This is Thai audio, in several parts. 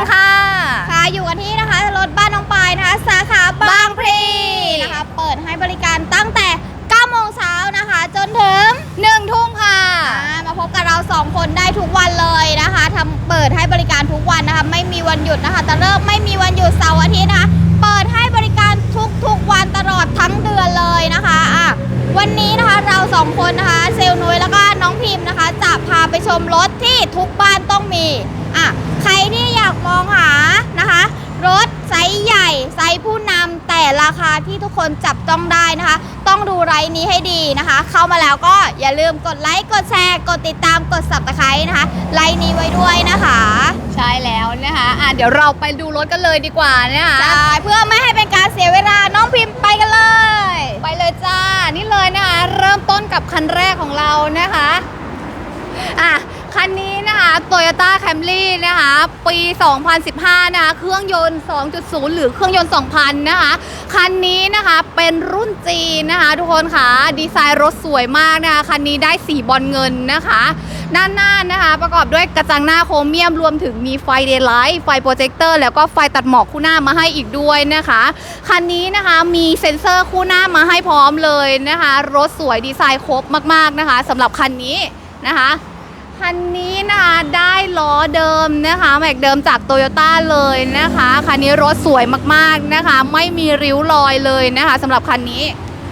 มค่ะ ค่ะอยู่กันที่นะคะรถบ้านน้องปายนะคะ สาขาบางพลีนะคะ เปิดให้บริการตั้งแต่9โมงเช้านะคะ จนถึงหนึ่งทุ่มค่ะอ่ามาพบกับเราสองคนได้ทุกวันเลยนะคะทำเปิดให้บริการทุกวันนะคะ ไม่มีวันหยุดนะคะแต่เริ่มไม่มีวันหยุดเสาร์อาทิตย์นะคะ เปิดให้บริการทุกๆวันตลอดทั้งเดือนเลยนะคะอะวันนี้นะคะเราสองคนนะคะ เซลลนุ้ยแล้วก็น้องพิมพ์นะคะ จะพาไปชมรถที่ทุกบ้านต้องมีอะ ใครที่อยากมองหานะคะ รถไซส์ใหญ่ไซส์ผู้นำแต่ราคาที่ทุกคนจับต้องได้นะคะ ต้องดูไรนี้ให้ดีนะคะ เข้ามาแล้วก็อย่าลืมกดไลค์กดแชร์ กดติดตามกด subscribe นะคะไลน์นี้ไว้ด้วยนะคะ ใช่แล้วนะคะอะเดี๋ยวเราไปดูรถกันเลยดีกว่านะคะใช่เพื่อไม่ให้เป็นการเสียเวลาน้องพิมพ์ไปกันเลย ไปเลยจ้านี่เลยนะคะ เริ่มต้นกับคันแรกของเรานะคะอะ คันนี้นะคะ Toyota Camry นะคะ ปี 2015 นะคะ เครื่องยนต์ 2.0 หรือเครื่องยนต์ 2,000 นะคะ คันนี้นะคะเป็นรุ่นจีนนะคะ ทุกคนค่ะ ดีไซน์รถสวยมากนะคะ คันนี้ได้สีบอลเงินนะคะ ด้านหน้านะคะ ประกอบด้วยกระจังหน้าโครเมียมรวมถึงมีไฟเดย์ไลท์ไฟโปรเจคเตอร์แล้วก็ไฟตัดหมอกคู่หน้ามาให้อีกด้วยนะคะ คันนี้นะคะมีเซ็นเซอร์คู่หน้ามาให้พร้อมเลยนะคะ รถสวยดีไซน์ครบมากๆนะคะสำหรับคันนี้นะคะ คันนี้นะคะได้ล้อเดิมนะคะแม็กเดิมจากโตโยต้าเลยนะคะคันนี้รถสวยมากๆนะคะ ไม่มีริ้วรอยเลยนะคะสำหรับคันนี้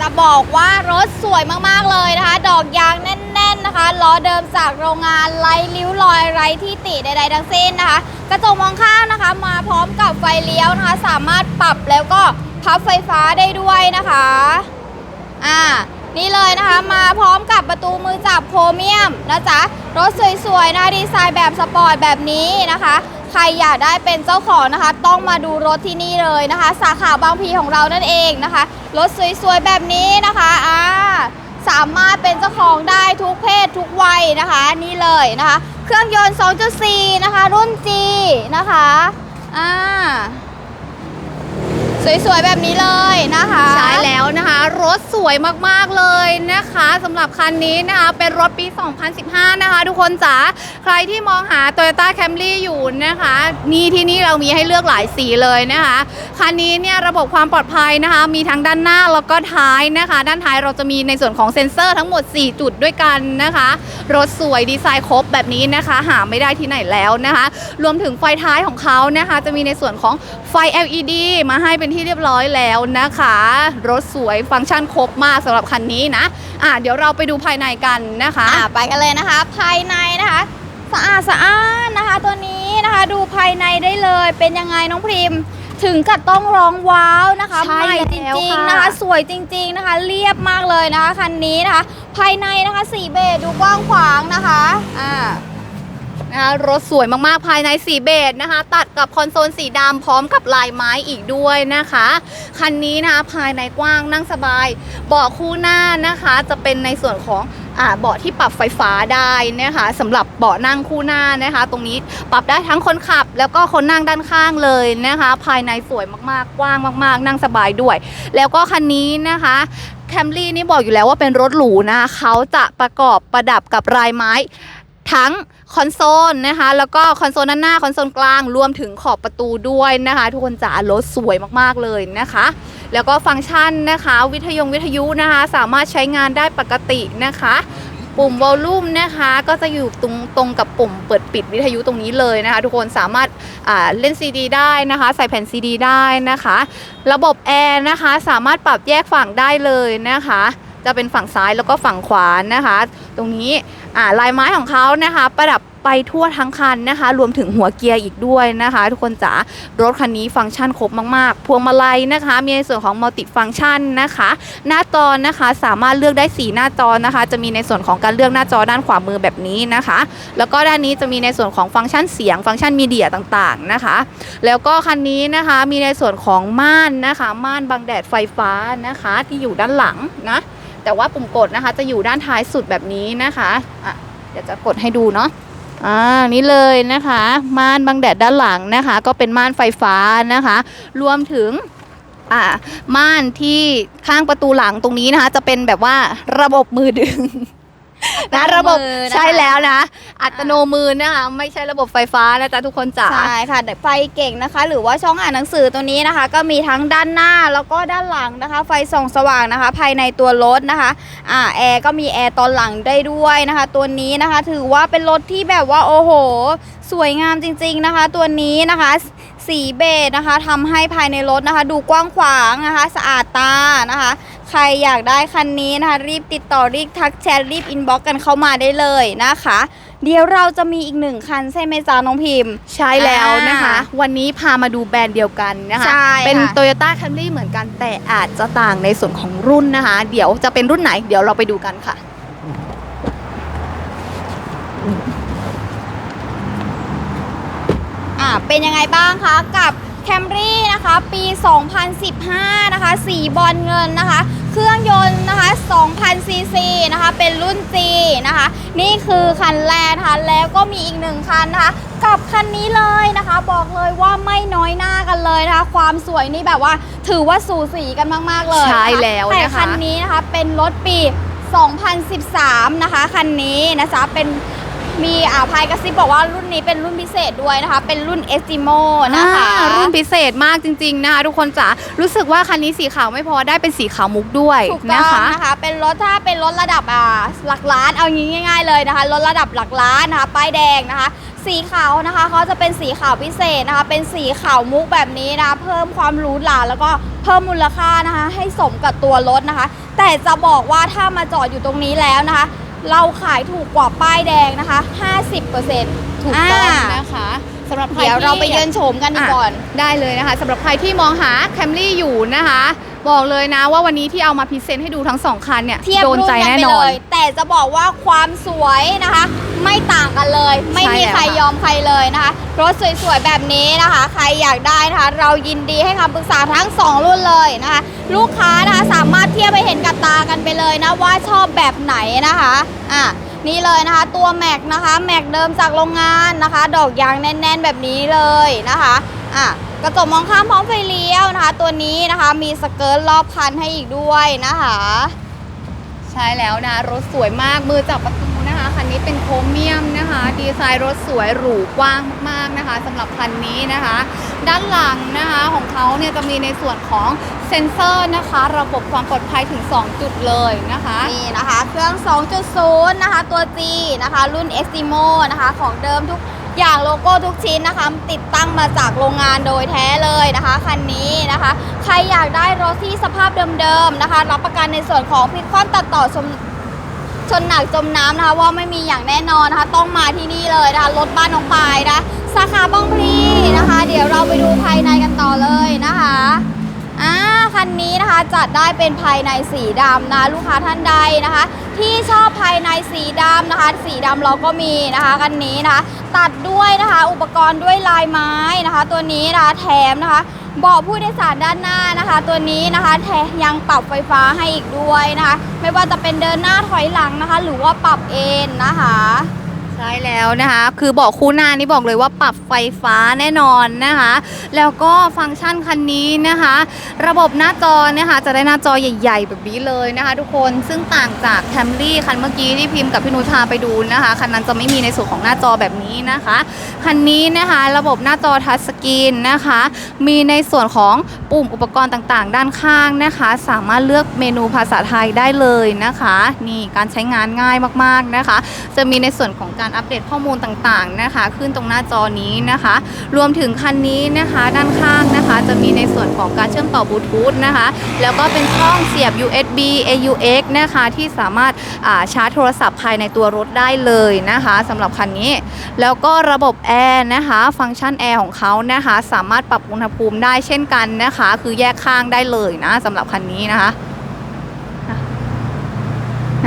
จะบอกว่ารถสวยมากๆเลยนะคะ ดอกยางแน่น ๆนะคะล้อเดิมจากโรงงานไร้ริ้วรอยไร้ที่ติใดๆทั้งสิ้นนะคะ กระจกมองข้างนะคะ มาพร้อมกับไฟเลี้ยวนะคะ สามารถปรับแล้วก็พับไฟฟ้าได้ด้วยนะคะอ่า นี่เลยนะคะมาพร้อมกับประตูมือจับโครเมียมนะจ๊ะรถสวยๆนะดีไซน์แบบสปอร์ตแบบนี้นะคะใครอยากได้เป็นเจ้าของนะคะ ต้องมาดูรถที่นี่เลยนะคะ สาขาบางพีของเรานั่นเองนะคะ รถสวยๆแบบนี้นะคะอ่าสามารถเป็นเจ้าของได้ทุกเพศทุกวัยนะคะนี่เลยนะคะ เครื่องยนต์ 2.4 นะคะ รุ่น G นะคะอ่า สวยๆ แบบนี้เลยนะคะ ใช่แล้วนะคะ รถสวยมากๆเลยนะคะสำหรับคันนี้นะคะเป็นรถปี 2015 นะคะ ทุกคนจ๋าใครที่มองหา Toyota Camry อยู่นะคะ นี่ที่นี่เรามีให้เลือกหลายสีเลยนะคะ คันนี้เนี่ยระบบความปลอดภัยนะคะ มีทั้งด้านหน้าแล้วก็ท้ายนะคะ ด้านท้ายเราจะมีในส่วนของเซ็นเซอร์ทั้งหมด 4 จุดด้วยกันนะคะ รถสวยดีไซน์ครบแบบนี้นะคะ หาไม่ได้ที่ไหนแล้วนะคะ รวมถึงไฟท้ายของเขานะคะ จะมีในส่วนของไฟ LED มาให้เป็นที่เรียบร้อยแล้วนะคะ รถสวยฟังก์ชันครบมากสำหรับคันนี้นะอะเดี๋ยวเราไปดูภายในกันนะคะอ่าไปกันเลยนะคะ ภายในนะคะสะอาดสะอ้านนะคะ ตัวนี้นะคะดูภายในได้เลยเป็นยังไงน้องพริมถึงกับต้องร้องว้าวนะคะใช่ใหม่จแล้วริงค่ะๆนะคะ สวยจริง ๆนะคะ เรียบมากเลยนะคะคันนี้นะคะ ภายในนะคะสีเบจดูกว้างขวางนะคะอ่า นะคะรถสวยมากๆภายในสีเบจนะคะ ตัดกับคอนโซลสีดำพร้อมกับลายไม้อีกด้วยนะคะ คันนี้นะคะภายในกว้างนั่งสบายเบาะคู่หน้านะคะ จะเป็นในส่วนของเบาะที่ปรับไฟฟ้าได้นะคะสำหรับเบาะนั่งคู่หน้านะคะ ตรงนี้ปรับได้ทั้งคนขับ แล้วก็คนนั่งด้านข้างเลยนะคะ ภายในสวยมากๆกว้างมาก ๆ นั่งสบายด้วย แล้วก็คันนี้นะคะแคมรี่นี่บอกอยู่แล้วว่าเป็นรถหรูนะเขาจะประกอบประดับกับลายไม้ทั้ง คอนโซลนะคะ แล้วก็คอนโซลด้านหน้าคอนโซลกลางรวมถึงขอบประตูด้วยนะคะ ทุกคนจ๋ารถสวยมากๆเลยนะคะ แล้วก็ฟังก์ชันนะคะ วิทยุวิทยุนะคะ สามารถใช้งานได้ปกตินะคะปุ่มวอลลุ่มนะคะก็จะอยู่ตรงตรงกับปุ่มเปิดปิดวิทยุตรงนี้เลยนะคะ ทุกคนสามารถเล่นซีดีได้นะคะ ใส่แผ่นซีดีได้นะคะ ระบบแอร์นะคะสามารถปรับแยกฝั่งได้เลยนะคะ จะเป็นฝั่งซ้ายแล้วก็ฝั่งขวานะคะ ตรงนี้ ลายไม้ของเขานะคะ ประดับไปทั่วทั้งคันนะคะ รวมถึงหัวเกียร์อีกด้วยนะคะ ทุกคนจ๋ารถคันนี้ฟังก์ชันครบมากๆ พวงมาลัยนะคะ มีในส่วนของมัลติฟังก์ชันนะคะ หน้าจอนะคะสามารถเลือกได้ 4 หน้าจอนะคะ จะมีในส่วนของการเลือกหน้าจอด้านขวามือแบบนี้นะคะ แล้วก็ด้านนี้จะมีในส่วนของฟังก์ชันเสียง ฟังก์ชันมีเดียต่างๆนะคะ แล้วก็คันนี้นะคะมีในส่วนของม่านนะคะ ม่านบังแดดไฟฟ้านะคะ ที่อยู่ด้านหลังนะ แต่ว่าปุ่มกดนะคะ จะอยู่ด้านท้ายสุดแบบนี้นะคะอะเดี๋ยวจะกดให้ดูเนาะอ่านี่เลยนะคะ ม่านบังแดดด้านหลังนะคะ ก็เป็นม่านไฟฟ้านะคะ รวมถึงอ่าม่านที่ข้างประตูหลังตรงนี้นะคะ จะเป็นแบบว่าระบบมือดึง นะอัตโนระบบมือนะคะ ใช่แล้วนะ อัตโนมือนะคะไม่ใช่ระบบไฟฟ้านะจ๊ะทุกคนจ๋า ใช่ค่ะไฟเก่งนะคะ หรือว่าช่องอ่านหนังสือตัวนี้นะคะ ก็มีทั้งด้านหน้าแล้วก็ด้านหลังนะคะ ไฟส่องสว่างนะคะ ภายในตัวรถนะคะอ่าแอร์ก็มีแอร์ตอนหลังได้ด้วยนะคะ ตัวนี้นะคะ ถือว่าเป็นรถที่แบบว่าโอ้โห สวยงามจริง ๆนะคะ ตัวนี้นะคะสีเบจนะคะทำให้ภายในรถนะคะ ดูกว้างขวางนะคะ สะอาดตานะคะใค รอยากได้คันนี้นะคะรีบติดต่อรีบทักแชทรีบอินบ็อกกันเข้ามาได้เลยนะคะ เดี๋ยวเราจะมีอีกหนึ่งคันใช่ไหมจ๊ะน้องพิมพ์ ใช่แล้วนะคะอ่าวันนี้พามาดูแบรนด์เดียวกันนะคะ ใช่เป็น ค่ะ Toyota Camry เหมือนกันแต่อาจจะต่างในส่วนของรุ่นนะคะ เดี๋ยวจะเป็นรุ่นไหนเดี๋ยวเราไปดูกันค่ะ อ่าเป็นยังไงบ้างคะกับ Camry นะคะ ปี 2015 นะคะ สีบอลเงินนะคะ เครื่องยนต์นะคะ2,000ซีซีนะคะเป็นรุ่น G นะคะ นี่คือคันแรกนะคะแล้วก็มีอีกหนึ่งคันนะคะ กับคันนี้เลยนะคะ บอกเลยว่าไม่น้อยหน้ากันเลยนะคะ ความสวยนี่แบบว่าถือว่าสูสีกันมาก ๆ เลยนะคะใช่แล้วนะคะแต่คันนี้นะคะเป็นรถปี 2013 นะคะ คันนี้นะจ๊ะเป็น มีอ่าพายกระซิบบอกว่ารุ่นนี้เป็นรุ่นพิเศษด้วยนะคะ เป็นรุ่น e s t i m o นะคะ อ่ารุ่นพิเศษมากจริง ๆ นะคะ ทุกคนจ๋ารู้สึกว่าคันนี้สีขาวไม่พอได้เป็นสีขาวมุกด้วยถูกต้นะองคะ นะคะ เป็นรถถ้าเป็นรถระดับอ่าหลักล้านเอางี้ง่าย ๆเลยนะคะ รถระดับหลักล้านนะคะ ป้ายแดงนะคะ สีขาวนะคะเขาจะเป็นสีขาวพิเศษนะคะ เป็นสีขาวมุกแบบนี้นะคะ เพิ่มความหรูหราแล้วก็เพิ่มมูลค่านะคะ ให้สมกับตัวรถนะคะ แต่จะบอกว่าถ้ามาจอดอยู่ตรงนี้แล้วนะคะ เราขายถูกกว่าป้ายแดงนะคะ 50%ถูกต้องนะคะสำหรับใครเดี๋ยวที่เราไปเยือนโฉมกันดีก่อนได้เลยนะคะสำหรับใครที่มองหา Camry อยู่นะคะ บอกเลยนะว่าวันนี้ที่เอามาพรีเซนต์ให้ดูทั้งสองคันเนี่ยเทียบโดนรุ่นใจกันแน่ไปนเลอนยแต่จะบอกว่าความสวยนะคะ ไม่ต่างกันเลย ไม่มีใช่แล้วใครค่ะยอมใครเลยนะคะ รถสวยๆแบบนี้นะคะ ใครอยากได้นะคะ เรายินดีให้คำปรึกษาทั้ง 2 รุ่นเลยนะคะ ลูกค้านะคะสามารถเทียบไปเห็นกับตากันไปเลยนะว่าชอบแบบไหนนะคะอะนี่เลยนะคะ ตัวแม็กนะคะแม็กเดิมจากโรงงานนะคะ ดอกยางแน่น ๆ แบบนี้เลยนะคะอะกระจกมองข้ามพร้อมไฟเลี้ยวนะคะ ตัวนี้นะคะมีสเกิร์ตรอบคันให้อีกด้วยนะคะ ใช่แล้วนะรถสวยมากมือจับประตูันนี้เป็นโครเมียมนะคะ ดีไซน์รถสวยหรูกว้างมากๆนะคะสำหรับคันนี้นะคะ ด้านหลังนะคะของเขาเนี่ยจะมีในส่วนของเซ็นเซอร์นะคะ ระบบความปลอดภัยถึง 2 จุดเลยนะคะ นี่นะคะ เครื่อง 2.0 นะคะ ตัว G นะคะ รุ่น e s t i m o นะคะของเดิมทุกอย่างโลโก้ทุกชิ้นนะคะ ติดตั้งมาจากโรงงานโดยแท้เลยนะคะคันนี้นะคะ ใครอยากได้รถที่สภาพเดิมๆนะคะ รับประกันในส่วนของพิคว่ำตัดต่อชม ชนหนักจมน้ำนะคะว่าไม่มีอย่างแน่นอนนะคะ ต้องมาที่นี่เลยนะคะรถบ้านน้องปายนะสาขาบ้องพลีนะคะ เดี๋ยวเราไปดูภายในกันต่อเลยนะคะอ่าคันนี้นะคะจัดได้เป็นภายในสีดำนะลูกค้าท่านใดนะคะ ที่ชอบภายในสีดำนะคะ สีดำเราก็มีนะคะคันนี้นะคะ ตัดด้วยนะคะ อุปกรณ์ด้วยลายไม้นะคะ ตัวนี้นะคะแถมนะคะ เบาะผู้โดยสารด้านหน้านะคะ ตัวนี้นะคะแถมยังปรับไฟฟ้าให้อีกด้วยนะคะ ไม่ว่าจะเป็นเดินหน้าถอยหลังนะคะ หรือว่าปรับเอนนะคะ ช่แล้วนะคะ คือเบอกคู่หน้านี่บอกเลยว่าปรับไฟฟ้าแน่นอนนะคะ แล้วก็ฟังก์ชันคันนี้นะคะ ระบบหน้าจอนะคะจะได้หน้าจอใหญ่ ๆ แบบนี้เลยนะคะ ทุกคนซึ่งต่างจากแคมรี่คันเมื่อกี้ที่พิมพ์กับพี่นุชาไปดูนะคะคันนั้นจะไม่มีในส่วนของหน้าจอแบบนี้นะคะคันนี้นะคะระบบหน้าจอทัชสกรีนนะคะ มีในส่วนของปุ่มอุปกรณ์ต่างๆ ด้านข้างนะคะ สามารถเลือกเมนูภาษาไทยได้เลยนะคะ นี่การใช้งานง่ายมากๆนะคะ จะมีในส่วนของการอัปเดตข้อมูลต่างๆนะคะ ขึ้นตรงหน้าจอนี้นะคะ รวมถึงคันนี้นะคะด้านข้างนะคะจะมีในส่วนของการเชื่อมต่อบลูทูธนะคะ แล้วก็เป็นช่องเสียบ USB AUX นะคะที่สามารถาชาร์จโทรศัพท์ภายในตัวรถได้เลยนะคะสำหรับคันนี้ แล้วก็ระบบแอร์นะคะ ฟังก์ชันแอร์ของเขานะคะ สามารถปรับอุณหภูมิได้เช่นกันนะคะ คือแยกข้างได้เลยนะสำหรับคันนี้นะคะ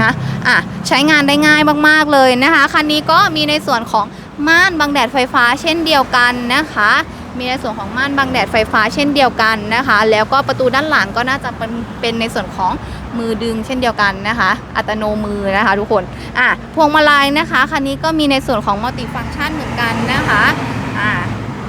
นะ อะใช้งานได้ง่ายมากๆเลยนะคะ คันนี้ก็มีในส่วนของม่านบังแดดไฟฟ้าเช่นเดียวกันนะคะ มีในส่วนของม่านบังแดดไฟฟ้าเช่นเดียวกันนะคะ แล้วก็ประตูด้านหลังก็น่าจะเป็นเป็นในส่วนของมือดึงเช่นเดียวกันนะคะ อัตโนมือนะคะทุกคนอะพวงมาลัยนะคะคันนี้ก็มีในส่วนของมัลติฟังก์ชันเหมือนกันนะคะอะ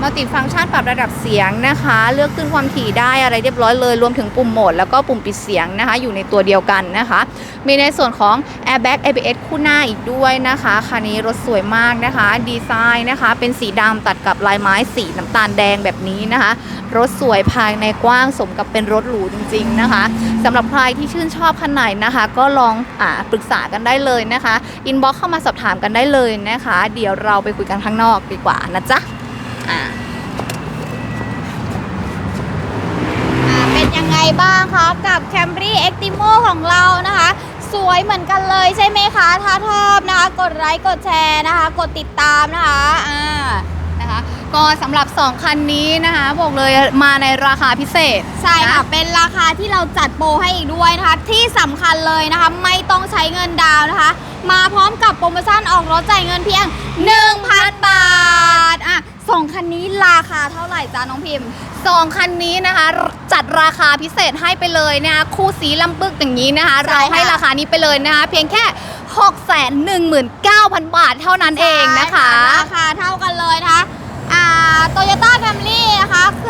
มัลติฟังก์ชันปรับระดับเสียงนะคะ เลือกขึ้นความถี่ได้อะไรเรียบร้อยเลย รวมถึงปุ่มโหมด แล้วก็ปุ่มปิดเสียงนะคะ อยู่ในตัวเดียวกันนะคะ มีในส่วนของ Airbag ABS คู่หน้าอีกด้วยนะคะคันนี้รถสวยมากนะคะ ดีไซน์นะคะ เป็นสีดำตัดกับลายไม้สีน้ำตาลแดงแบบนี้นะคะ รถสวยภายในกว้างสมกับเป็นรถหรูจริง ๆนะคะสำหรับใครที่ชื่นชอบคันไหนนะคะ ก็ลองอปรึกษากันได้เลยนะคะอินบ็อกเข้ามาสอบถามกันได้เลยนะคะ เดี๋ยวเราไปคุยกันข้างนอกดีกว่านะจ๊ะ อ่าอ่าเป็นยังไงบ้างคะกับ Camry e x t i m o ของเรานะคะ สวยเหมือนกันเลยใช่ไหมคะ ถ้าชอบนะคะ กดไลค์กดแชร์นะคะ กดติดตามนะคะอ่านะคะก็สำหรับ 2 คันนี้นะคะ บอกเลยมาในราคาพิเศษ ใช่ค่ะนเป็นราคาที่เราจัดโปรให้อีกด้วยนะคะ ที่สำคัญเลยนะคะ ไม่ต้องใช้เงินดาวน์นะคะ มาพร้อมกับโปรโมชั่นออกรถจ่ายเงินเพียง 1,000 บาทอะ สองคันนี้ราคาเท่าไหร่จ้าน้องพิมพ์ สองคันนี้นะคะ จัดราคาพิเศษให้ไปเลยนะคะคู่สีลำปึกอย่างนี้นะคะ ใช่เราให้ค่ะราคานี้ไปเลยนะคะ เพียงแค่ 6 1 9 0 0 0 บาทเท่านั้นเองนะคะ ใช่ราคาเท่ากันเลยนะคะอ่าโตโยต้าแคมรี่นะคะเครื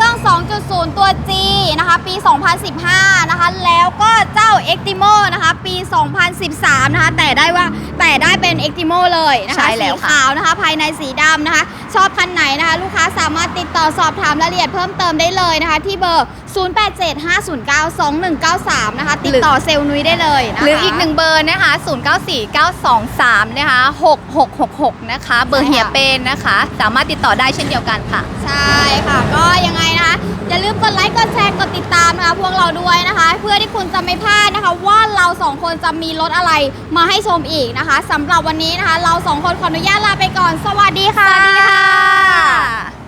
่อง 2015 นะคะ แล้วก็เจ้า e x t i m o นะคะ ปี 2013 นะคะ แต่ได้ว่าแต่ได้เป็น e x t i m o เลยนะคะ ใช่แล้วสีค่ะ ขาวนะคะ ภายในสีดำนะคะ ชอบคันไหนนะคะ ลูกค้าสามารถติดต่อสอบถามรายละเอียดเพิ่มเติมได้เลยนะคะ ที่เบอร์ 0875092193 นะคะ ติดต่อเซลล์นุ้ยได้เลยนะคะ หรืออีกหนึ่งเบอร์นะคะ 094923 นะคะ 6666 นะคะ เบอร์ใช่ค่ะ เฮียเป้นนะคะ สามารถติดต่อได้เช่นเดียวกันค่ะ ใช่ค่ะ ก็ยังไงนะคะ อย่าลืมกดไลค์ กดแชร์ กดติดตามนะคะพวกเราด้วยนะคะ เพื่อที่คุณจะไม่พลาดนะคะ ว่าเราสองคนจะมีรถอะไรมาให้ชมอีกนะคะสำหรับวันนี้นะคะ เราสองคนขออนุญาตลาไปก่อน สวัสดีค่ะ สวัสดีค่ะ